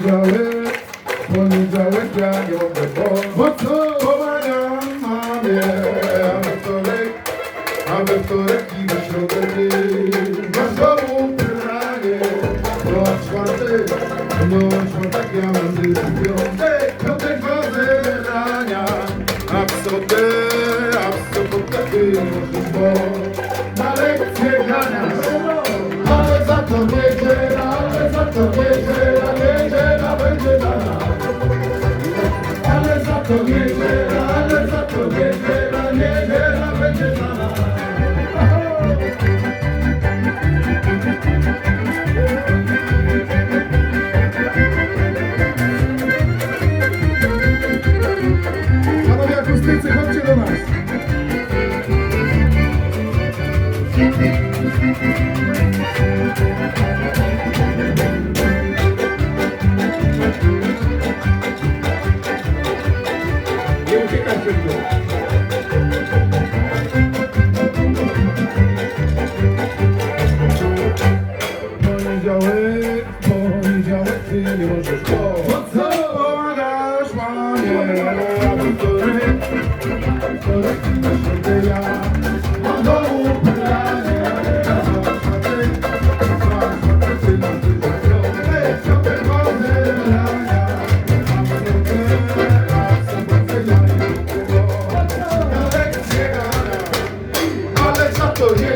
Poniedziałek, poniedziałek ja nie mogę? Pomagam mamie, a we wtorek, a we wtorek i we środę ty masz domu pranie. No a czwartek, no a czwartek ja mam tylko piątek, piątek rania. A w sobotę, a w sobotę ty możesz, bo na lekcję grania. Ale za to niedziela, ale za to niedziela, Panowie akustycy, chodźcie do nas. Nie ty nie Yeah.